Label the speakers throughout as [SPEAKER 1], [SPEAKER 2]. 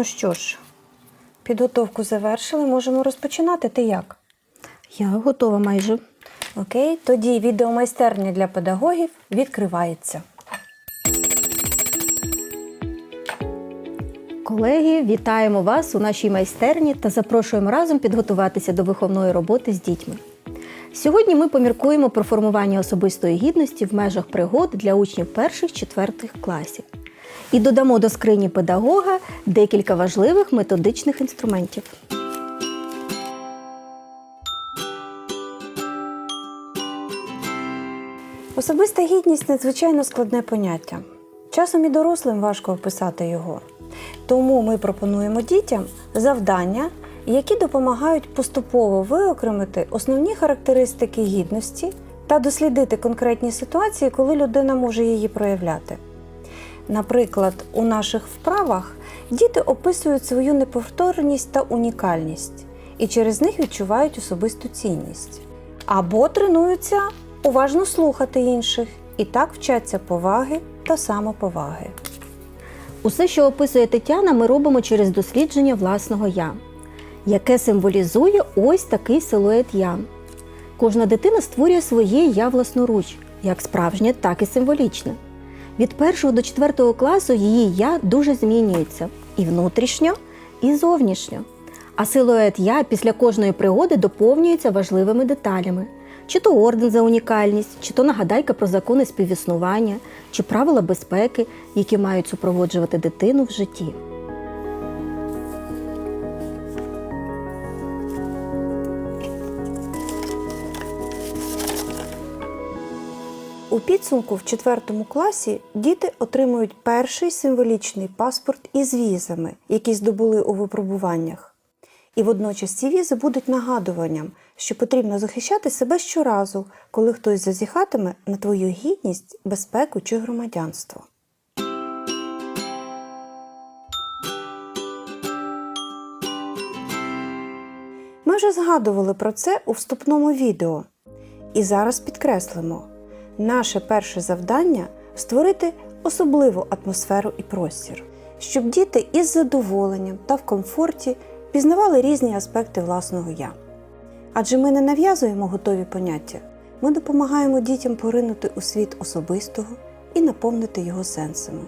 [SPEAKER 1] Ну що ж, підготовку завершили, можемо розпочинати. Ти як?
[SPEAKER 2] Я готова майже.
[SPEAKER 1] Окей, тоді відеомайстерня для педагогів відкривається.
[SPEAKER 2] Колеги, вітаємо вас у нашій майстерні та запрошуємо разом підготуватися до виховної роботи з дітьми. Сьогодні ми поміркуємо про формування особистої гідності в межах пригод для учнів перших-четвертих класів і додамо до скрині педагога декілька важливих методичних інструментів.
[SPEAKER 1] Особиста гідність надзвичайно складне поняття. Часом і дорослим важко описати його. Тому ми пропонуємо дітям завдання, які допомагають поступово виокремити основні характеристики гідності та дослідити конкретні ситуації, коли людина може її проявляти. Наприклад, у наших вправах діти описують свою неповторність та унікальність і через них відчувають особисту цінність. Або тренуються уважно слухати інших і так вчаться поваги та самоповаги.
[SPEAKER 2] Усе, що описує Тетяна, ми робимо через дослідження власного я, яке символізує ось такий силует я. Кожна дитина створює своє я власноруч, як справжнє, так і символічне. Від першого до четвертого класу її я дуже змінюється і внутрішньо, і зовнішньо. А силует я після кожної пригоди доповнюється важливими деталями: чи то орден за унікальність, чи то нагадайка про закони співіснування, чи правила безпеки, які мають супроводжувати дитину в житті.
[SPEAKER 1] У підсумку в четвертому класі діти отримують перший символічний паспорт із візами, які здобули у випробуваннях. І водночас ці візи будуть нагадуванням, що потрібно захищати себе щоразу, коли хтось зазіхатиме на твою гідність, безпеку чи громадянство. Ми вже згадували про це у вступному відео. І зараз підкреслимо: наше перше завдання створити особливу атмосферу і простір, щоб діти із задоволенням та в комфорті пізнавали різні аспекти власного я. Адже ми не нав'язуємо готові поняття, ми допомагаємо дітям поринути у світ особистого і наповнити його сенсами,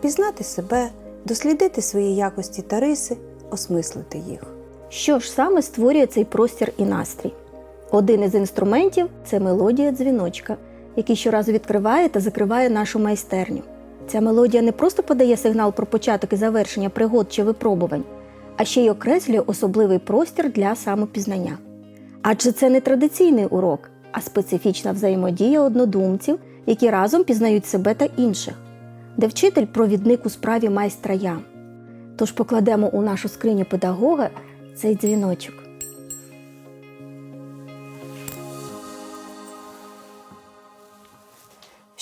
[SPEAKER 1] пізнати себе, дослідити свої якості та риси, осмислити їх.
[SPEAKER 2] Що ж саме створює цей простір і настрій? Один із інструментів це мелодія дзвіночка, який щоразу відкриває та закриває нашу майстерню. Ця мелодія не просто подає сигнал про початок і завершення пригод чи випробувань, а ще й окреслює особливий простір для самопізнання. Адже це не традиційний урок, а специфічна взаємодія однодумців, які разом пізнають себе та інших, де вчитель провідник у справі майстра я. Тож покладемо у нашу скриню педагога цей дзвіночок.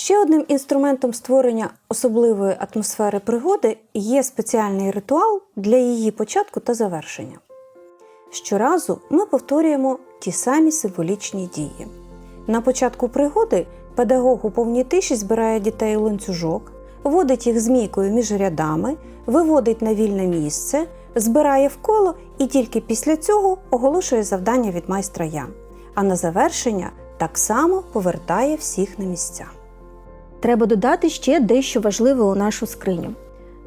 [SPEAKER 1] Ще одним інструментом створення особливої атмосфери пригоди є спеціальний ритуал для її початку та завершення. Щоразу ми повторюємо ті самі символічні дії. На початку пригоди педагог у повній тиші збирає дітей ланцюжок, водить їх змійкою між рядами, виводить на вільне місце, збирає в коло і тільки після цього оголошує завдання від майстра я. А на завершення так само повертає всіх на місця.
[SPEAKER 2] Треба додати ще дещо важливе у нашу скриню.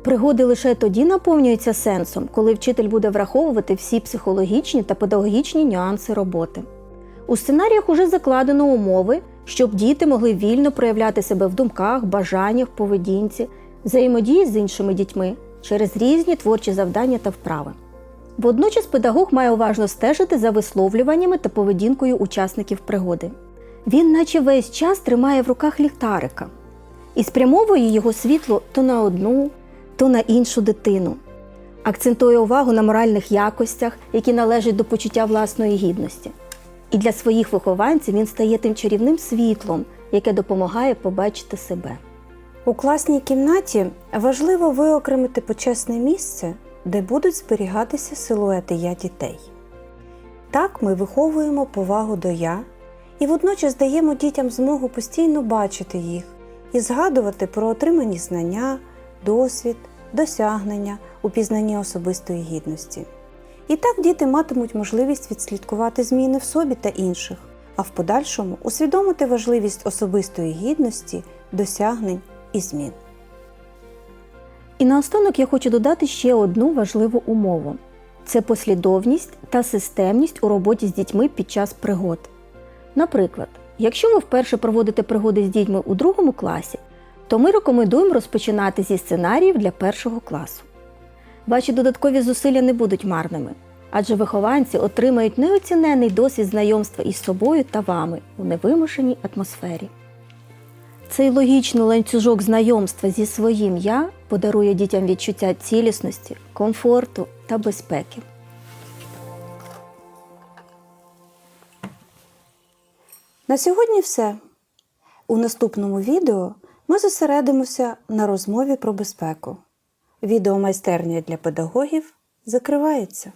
[SPEAKER 2] Пригоди лише тоді наповнюються сенсом, коли вчитель буде враховувати всі психологічні та педагогічні нюанси роботи. У сценаріях уже закладено умови, щоб діти могли вільно проявляти себе в думках, бажаннях, поведінці, взаємодії з іншими дітьми через різні творчі завдання та вправи. Водночас педагог має уважно стежити за висловлюваннями та поведінкою учасників пригоди. Він, наче весь час, тримає в руках ліхтарика і спрямовує його світло то на одну, то на іншу дитину. Акцентує увагу на моральних якостях, які належать до почуття власної гідності. І для своїх вихованців він стає тим чарівним світлом, яке допомагає побачити себе.
[SPEAKER 1] У класній кімнаті важливо виокремити почесне місце, де будуть зберігатися силуети я дітей. Так ми виховуємо повагу до я і водночас даємо дітям змогу постійно бачити їх і згадувати про отримані знання, досвід, досягнення у пізнанні особистої гідності. І так діти матимуть можливість відслідкувати зміни в собі та інших, а в подальшому усвідомити важливість особистої гідності, досягнень і змін.
[SPEAKER 2] І наостанок я хочу додати ще одну важливу умову: це послідовність та системність у роботі з дітьми під час пригод. Наприклад, якщо ви вперше проводите пригоди з дітьми у другому класі, то ми рекомендуємо розпочинати зі сценаріїв для першого класу. Ваші додаткові зусилля не будуть марними, адже вихованці отримають неоцінений досвід знайомства із собою та вами у невимушеній атмосфері. Цей логічний ланцюжок знайомства зі своїм я подарує дітям відчуття цілісності, комфорту та безпеки.
[SPEAKER 1] На сьогодні все. У наступному відео ми зосередимося на розмові про безпеку. Відео майстерня для педагогів закривається.